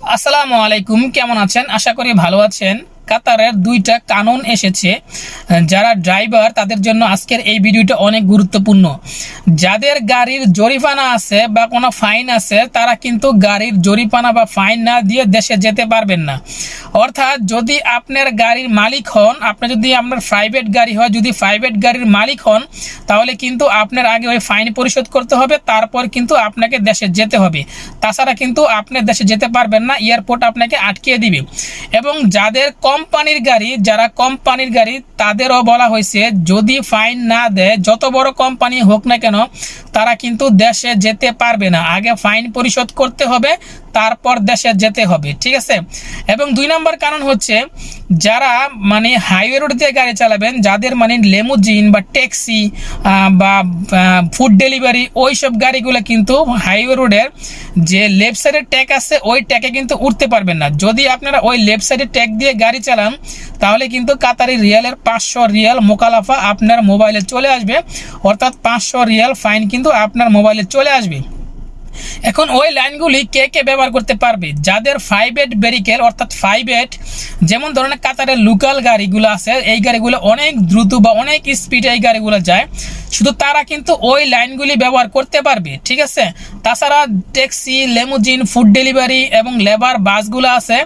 আসসালামু আলাইকুম কেমন আছেন? আশা করি ভালো আছেন। কাতারের দুইটা কানুন এসেছে, যারা ড্রাইভার তাদের জন্য আজকের এই ভিডিওটা অনেক গুরুত্বপূর্ণ। যাদের গাড়ির জরিপানা আছে বা কোনো ফাইন আছে, তারা কিন্তু গাড়ির জরিপানা বা ফাইন না দিয়ে দেশে যেতে পারবেন না। অর্থাৎ যদি আপনার গাড়ির মালিক হন আপনার যদি আপনার প্রাইভেট গাড়ি হয়, যদি প্রাইভেট গাড়ির মালিক হন, তাহলে কিন্তু আপনার আগে ওই ফাইন পরিশোধ করতে হবে, তারপর কিন্তু আপনাকে দেশে যেতে হবে। তাছাড়া কিন্তু আপনি দেশে যেতে পারবেন না, এয়ারপোর্ট আপনাকে আটকিয়ে দিবে। এবং যাদের কোম্পানির গাড়ি, যারা কোম্পানির গাড়ি, তাদেরও বলা হয়েছে, যদি ফাইন না দেয়, যত বড় কোম্পানি হোক না কেন, তারা কিন্তু দেশে যেতে পারবে না। আগে ফাইন পরিশোধ করতে হবে, তারপর দেশে যেতে হবে, ঠিক আছে? এবং দুই নম্বর কারণ হচ্ছে যারা মানে হাইওয়ে রোড দিয়ে গাড়ি চালাবেন, যাদের মানে লেমুজিন বা ট্যাক্সি বা ফুড ডেলিভারি ওই সব গাড়িগুলো কিন্তু হাইওয়ে রোডের যে লেফট সাইডের ট্যাগ আছে, ওই ট্যাগে কিন্তু উঠতে পারবেন না। যদি আপনারা ওই লেফট সাইডের ট্যাগ দিয়ে গাড়ি চালান, তাহলে কিন্তু কাতারি রিয়ালের পাঁচশো রিয়াল মোকালাফা আপনার মোবাইলে চলে আসবে। অর্থাৎ পাঁচশো রিয়াল ফাইন কিন্তু আপনার মোবাইলে চলে আসবে। এখন ওই লাইনগুলি কে কে ব্যবহার করতে পারবে? যাদের ফাইভ এড ভেরিকেল অর্থাৎ ফাইভ এড যেমন ধরনের কাতারের লোকাল গাড়িগুলো আছে, এই গাড়িগুলো অনেক দ্রুত বা অনেক স্পিডে এই গাড়িগুলো যায়। শুধু তারা কিন্তু ওই লাইনগুলি ব্যবহার করতে পারবে, ঠিক আছে? তাছাড়া ট্যাক্সি লেমুজিন ফুড ডেলিভারি এবং লেবার বাসগুলো আছে,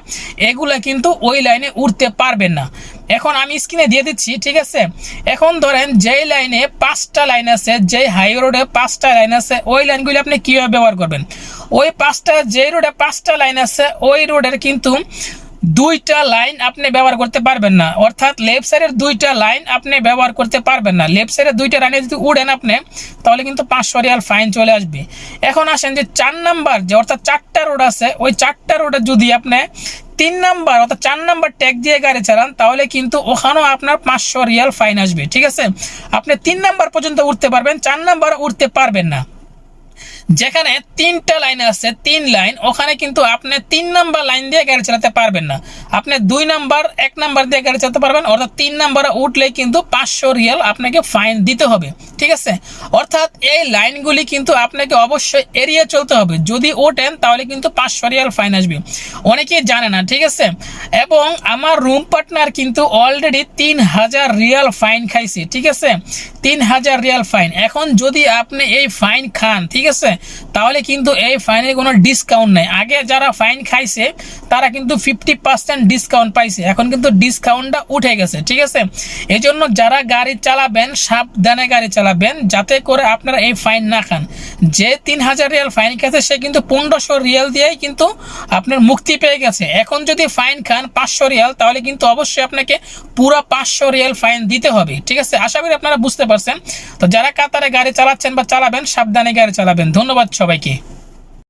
এগুলো কিন্তু ওই লাইনে উঠতে পারবে না। এখন আমি স্ক্রিনে দিয়ে দিচ্ছি, ঠিক আছে? এখন ধরেন যেই লাইনে পাঁচটা লাইন আছে, যেই হাই রোডে পাঁচটা লাইন আছে, ওই লাইনগুলি আপনি কীভাবে ব্যবহার করবেন? ওই পাঁচটা, যেই রোডে পাঁচটা লাইন আছে, ওই রোডের কিন্তু দুইটা লাইন আপনি ব্যবহার করতে পারবেন না। অর্থাৎ লেফট সাইডের দুইটা লাইন আপনি ব্যবহার করতে পারবেন না। লেফট সাইডের দুইটা লাইনে যদি উড়েন আপনি, তাহলে কিন্তু পাঁচশো রিয়াল ফাইন চলে আসবে। এখন আসেন যে চার নাম্বার যে, অর্থাৎ চারটা রোড আছে, ওই চারটা রোডে যদি আপনি তিন নাম্বার অর্থাৎ চার নাম্বার ট্যাগ দিয়ে গাড়ি চালান, তাহলে কিন্তু ওখানেও আপনার পাঁচশো রিয়াল ফাইন আসবে, ঠিক আছে? আপনি তিন নাম্বার পর্যন্ত উঠতে পারবেন, চার নাম্বার উঠতে পারবেন না। যেখানে তিনটা লাইন আছে, তিন লাইন, ওখানে কিন্তু আপনি তিন নাম্বার লাইন দিয়ে গাড়ি চালাতে পারবেন না। আপনি দুই নাম্বার, এক নাম্বার দিয়ে গাড়ি চালাতে পারবেন, অর্থাৎ তিন নাম্বারে উঠলে কিন্তু পাঁচশো রিয়াল আপনাকে ফাইন দিতে হবে, ঠিক আছে? অর্থাৎ এই লাইনগুলি কিন্তু আপনাকে অবশ্যই এড়িয়ে চলতে হবে। যদি ওঠেন, তাহলে কিন্তু পাঁচশো রিয়াল ফাইন আসবে। অনেকেই জানে না, ঠিক আছে? এবং আমার রুম পার্টনার কিন্তু অলরেডি তিন হাজার রিয়াল ফাইন খাইছে, ঠিক আছে? তিন হাজার রিয়াল ফাইন। এখন যদি আপনি এই ফাইন খান, ঠিক আছে? তাহলে কিন্তু এই ফাইনের কোনো ডিসকাউন্ট নেই। আগে যারা ফাইন খাইছে, তারা কিন্তু ফিফটি পার্সেন্ট ডিসকাউন্ট পাইছে। এখন কিন্তু ডিসকাউন্টটা উঠে গেছে, ঠিক আছে? এই জন্য যারা গাড়ি চালাবেন, সাবধানে গাড়ি চালাবেন, যাতে করে আপনারা এই ফাইন না খান। যে তিন হাজার রিয়াল ফাইন খেয়েছে, সে কিন্তু পনেরোশো রিয়াল দিয়েই কিন্তু আপনার মুক্তি পেয়ে গেছে। এখন যদি ফাইন খান পাঁচশো রিয়াল, তাহলে কিন্তু অবশ্যই আপনাকে পুরো পাঁচশো রিয়াল ফাইন দিতে হবে, ঠিক আছে? আশা করি আপনারা বুঝতে পারছেন। তো যারা কাতারে গাড়ি চালাচ্ছেন বা চালাবেন সাবধানে গাড়ি চালাবেন। ধন্যবাদ সবাইকে।